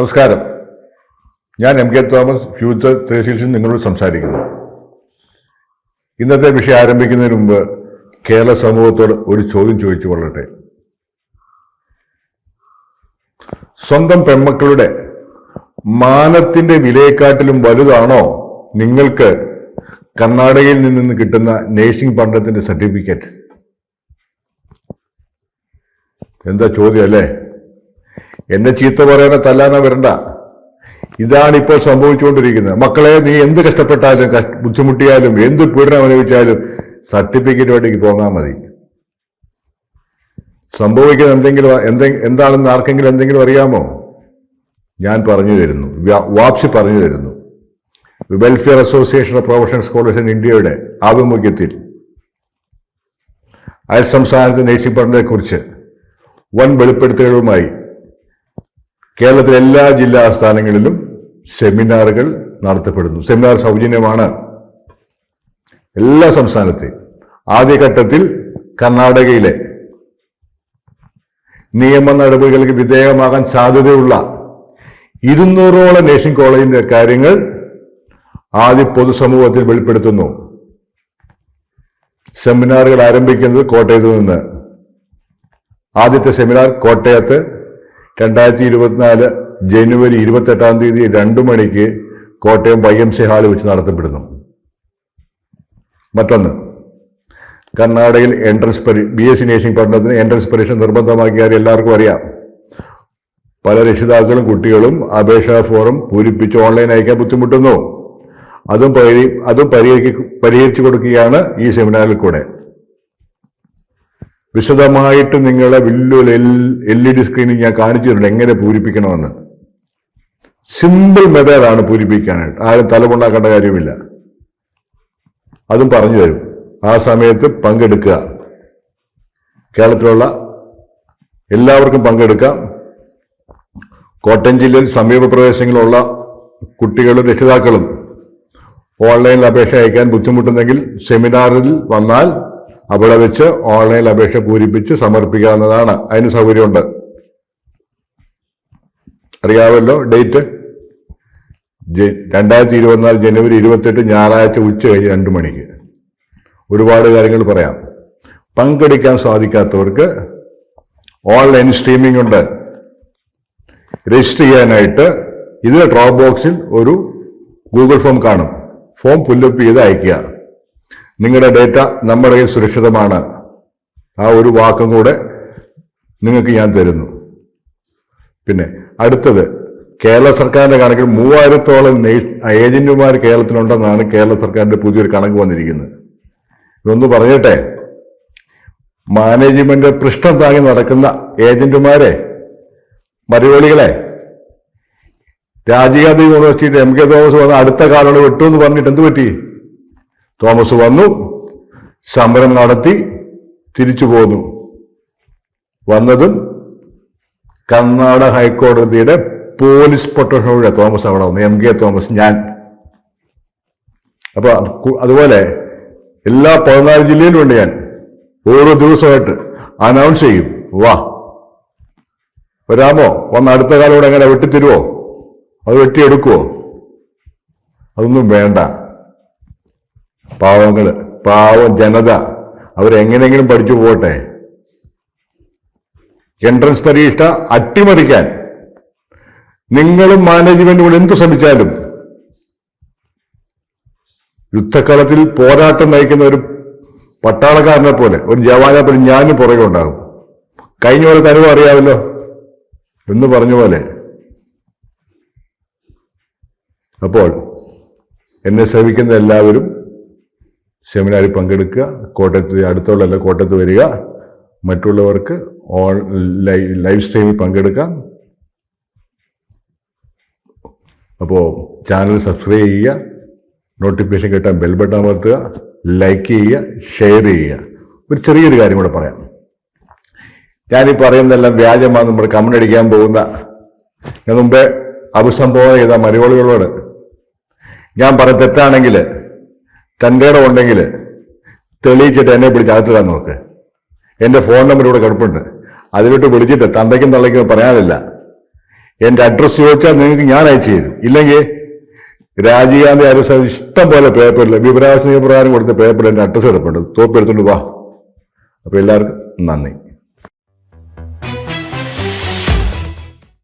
നമസ്കാരം. ഞാൻ M K Thomas future തേസിൽസിൽ നിങ്ങളോട് സംസാരിക്കുന്നു. ഇന്നത്തെ വിഷയം ആരംഭിക്കുന്നതിന് മുമ്പ് കേരള സമൂഹത്തോട് ഒരു ചോദ്യം ചോദിച്ചു കൊള്ളട്ടെ. സ്വന്തം പെൺമക്കളുടെ മാനത്തിന്റെ വിലയെക്കാട്ടിലും വലുതാണോ നിങ്ങൾക്ക് കർണാടകയിൽ നിന്ന് കിട്ടുന്ന നേഴ്സിംഗ് പഠനത്തിന്റെ സർട്ടിഫിക്കറ്റ്? എന്താ ചോദ്യം അല്ലേ? എന്നെ ചീത്ത പറയാനോ തല്ലാനോ വരണ്ട. ഇതാണ് ഇപ്പോൾ സംഭവിച്ചുകൊണ്ടിരിക്കുന്നത്. മക്കളെ നീ എന്ത് കഷ്ടപ്പെട്ടാലും കഷ്- ബുദ്ധിമുട്ടിയാലും എന്ത് പീഡനം അനുഭവിച്ചാലും സർട്ടിഫിക്കറ്റ് വേണ്ടിക്ക് പോന്നാൽ മതി. സംഭവിക്കുന്ന എന്തെങ്കിലും എന്തെ- എന്താണെന്ന് ആർക്കെങ്കിലും എന്തെങ്കിലും അറിയാമോ? ഞാൻ പറഞ്ഞു തരുന്നു. വാപ്സി പറഞ്ഞു തരുന്നു. Welfare association of professional scholars in ഇന്ത്യയുടെ ആഭിമുഖ്യത്തിൽ. അയൽ സംസ്ഥാനത്തെ നേഴ്സിംഗ് പഠനത്തെക്കുറിച്ച്. വൻ വെളിപ്പെടുത്തലുകളുമായി കേരളത്തിലെ എല്ലാ ജില്ലാ ആസ്ഥാനങ്ങളിലും സെമിനാറുകൾ നടത്തപ്പെടുന്നു. സെമിനാർ സൗജന്യമാണ് എല്ലാ സംസ്ഥാനത്തെയും ആദ്യഘട്ടത്തിൽ കർണാടകയിലെ. നിയമ നടപടികൾക്ക് വിധേയമാകാൻ സാധ്യതയുള്ള ഇരുന്നൂറോളം നേഴ്സിംഗ് കോളേജിന്റെ കാര്യങ്ങൾ ആദ്യ പൊതുസമൂഹത്തിൽ വെളിപ്പെടുത്തുന്നു. സെമിനാറുകൾ ആരംഭിക്കുന്നത് കോട്ടയത്ത് നിന്ന്. ആദ്യത്തെ സെമിനാർ കോട്ടയത്ത് രണ്ടായിരത്തി ഇരുപത്തിനാല് ജനുവരി ഇരുപത്തെട്ടാം തീയതി രണ്ടു മണിക്ക് കോട്ടയം വൈ എം സി ഹാളിൽ വെച്ച് നടത്തപ്പെടുന്നു. മറ്റൊന്ന് കർണാടകയിൽ എൻട്രൻസ് പരി ബി എസ് സി നേഴ്സിംഗ് പഠനത്തിന് എൻട്രൻസ് പരീക്ഷ നിർബന്ധമാക്കിയാൽ എല്ലാവർക്കും അറിയാം. പല രക്ഷിതാക്കളും കുട്ടികളും അപേക്ഷാ ഫോറം പൂരിപ്പിച്ച് ഓൺലൈൻ അയക്കാൻ ബുദ്ധിമുട്ടുന്നു. അതും പരി അതും പരിഹരിക്ക പരിഹരിച്ചു കൊടുക്കുകയാണ് ഈ സെമിനാറിൽ കൂടെ. വിശദമായിട്ട് നിങ്ങളെ വലിയൊരു എൽ എൽ ഇ ഡി സ്ക്രീനിൽ ഞാൻ കാണിച്ചു തരുന്നുണ്ട്. എങ്ങനെ പൂരിപ്പിക്കണമെന്ന്. സിമ്പിൾ മെത്തേഡാണ് പൂരിപ്പിക്കാനായിട്ട്. ആരും തലമുണ്ടാക്കേണ്ട കാര്യമില്ല അതും പറഞ്ഞു തരും. ആ സമയത്ത് പങ്കെടുക്കുക. കേരളത്തിലുള്ള എല്ലാവർക്കും പങ്കെടുക്കാം. കോട്ടയം ജില്ലയിൽ സമീപ പ്രദേശങ്ങളിലുള്ള കുട്ടികളും രക്ഷിതാക്കളും ഓൺലൈനിൽ അപേക്ഷ അയക്കാൻ ബുദ്ധിമുട്ടുന്നെങ്കിൽ സെമിനാറിൽ വന്നാൽ അവിടെ വെച്ച് ഓൺലൈനിൽ അപേക്ഷ പൂരിപ്പിച്ച് സമർപ്പിക്കാവുന്നതാണ് അതിന് സൗകര്യമുണ്ട്. അറിയാമല്ലോ ഡേറ്റ്? രണ്ടായിരത്തി ഇരുപത്തിനാല് ജനുവരി ഇരുപത്തെട്ട് ഞായറാഴ്ച ഉച്ച കഴിഞ്ഞ് രണ്ട് മണിക്ക്. ഒരുപാട് കാര്യങ്ങൾ പറയാം. പങ്കെടുക്കാൻ സാധിക്കാത്തവർക്ക് ഓൺലൈൻ സ്ട്രീമിംഗ് ഉണ്ട്. രജിസ്റ്റർ ചെയ്യാനായിട്ട് ഇതിലെ ഡ്രോപ്പ് ബോക്സിൽ ഒരു ഗൂഗിൾ ഫോം കാണും. ഫോം പുല്ലപ്പ് ചെയ്ത് അയക്കുക നിങ്ങളുടെ ഡേറ്റ നമ്മുടെ കയ്യിൽ സുരക്ഷിതമാണ്. ആ ഒരു വാക്കും കൂടെ നിങ്ങൾക്ക് ഞാൻ തരുന്നു. പിന്നെ അടുത്തത് കേരള സർക്കാരിന്റെ കണക്കിൽ മൂവായിരത്തോളം ഏജന്റുമാർ കേരളത്തിലുണ്ടെന്നാണ് കേരള സർക്കാരിന്റെ പുതിയൊരു കണക്ക് വന്നിരിക്കുന്നത്. ഇതൊന്ന് പറഞ്ഞിട്ടെ മാനേജ്മെന്റ് പൃഷ്ഠം താങ്ങി നടക്കുന്ന ഏജന്റുമാരെ മറുപടികളെ രാജീവ് ഗാന്ധി യൂണിവേഴ്സിറ്റിയുടെ എം കെ തോമസ് വന്ന അടുത്ത കാലം വിട്ടു എന്ന് പറഞ്ഞിട്ട് എന്ത് പറ്റി? തോമസ് വന്നു സമരം നടത്തി തിരിച്ചു പോന്നു. വന്നതും കർണാടക ഹൈക്കോടതിയുടെ പോലീസ് പ്രൊട്ടക്ഷനോടെ തോമസ് അവിടെ വന്നു. എം കെ തോമസ് ഞാൻ. അപ്പൊ അതുപോലെ എല്ലാ പതിനാല് ജില്ലയിലും ഉണ്ട് ഞാൻ. ഓരോ ദിവസമായിട്ട് അനൗൺസ് ചെയ്യും. വാ. വരാമോ? വന്ന അടുത്ത കാലം കൂടെ എങ്ങനെ വെട്ടിത്തരുവോ? അത് വെട്ടിയെടുക്കുവോ? അതൊന്നും വേണ്ട. പാവങ്ങൾ പാവം ജനത അവരെങ്ങനെങ്കിലും പഠിച്ചു പോകട്ടെ. എൻട്രൻസ് പരീക്ഷ അട്ടിമറിക്കാൻ നിങ്ങളും മാനേജ്മെന്റും എന്തു ശ്രമിച്ചാലും യുദ്ധക്കളത്തിൽ പോരാട്ടം നയിക്കുന്ന ഒരു പട്ടാളക്കാരനെ പോലെ ഒരു ജവാനെ പോലെ ഞാനും പുറകെ ഉണ്ടാകും. കഴിഞ്ഞ പോലെ തരവ് അറിയാമല്ലോ എന്ന് പറഞ്ഞ പോലെ. അപ്പോൾ എന്നെ ശ്രമിക്കുന്ന എല്ലാവരും സെമിനാറിൽ പങ്കെടുക്കുക കോട്ടയത്ത് അടുത്തുള്ള കോട്ടയത്ത് വരിക മറ്റുള്ളവർക്ക് ഓൺ ലൈവ് സ്ട്രീമിൽ പങ്കെടുക്കാം. അപ്പോൾ ചാനൽ സബ്സ്ക്രൈബ് ചെയ്യുക നോട്ടിഫിക്കേഷൻ കിട്ടാൻ ബെൽ ബട്ടൺ അമർത്തുക ലൈക്ക് ചെയ്യുക ഷെയർ ചെയ്യുക. ഒരു ചെറിയൊരു കാര്യം കൂടെ പറയാം. ഞാനീ പറയുന്നതെല്ലാം വ്യാജമാണ്. നമ്മൾ കമണ്ടടിക്കാൻ പോകുന്ന ഞാൻ മുമ്പേ അഭിസംബോധന ചെയ്ത മലയാളികളോട് ഞാൻ പറഞ്ഞ തെറ്റാണെങ്കിൽ തന്റെ ഇടം ഉണ്ടെങ്കിൽ തെളിയിച്ചിട്ട് എന്നെ പിടിച്ച് അകത്തിടാൻ നോക്ക്. എന്റെ ഫോൺ നമ്പർ ഇവിടെ കിടപ്പുണ്ട്. അതിലോട്ട് വിളിച്ചിട്ട് തന്തയ്ക്കും തള്ളയ്ക്കും പറയാനില്ല. എന്റെ അഡ്രസ്സ് ചോദിച്ചാൽ നിങ്ങൾക്ക് ഞാൻ അയച്ചു തരും. ഇല്ലെങ്കിൽ രാജീവ് ഗാന്ധി ആരും ഇഷ്ടം പോലെ പേപ്പറിൽ വിവരാവകാശ നിയമപ്രകാരം കൊടുത്ത പേപ്പറിൽ എന്റെ അഡ്രസ്സ് കിടപ്പുണ്ട്. തോപ്പ് എടുത്തുകൊണ്ട് വാ. അപ്പോൾ എല്ലാവർക്കും നന്ദി.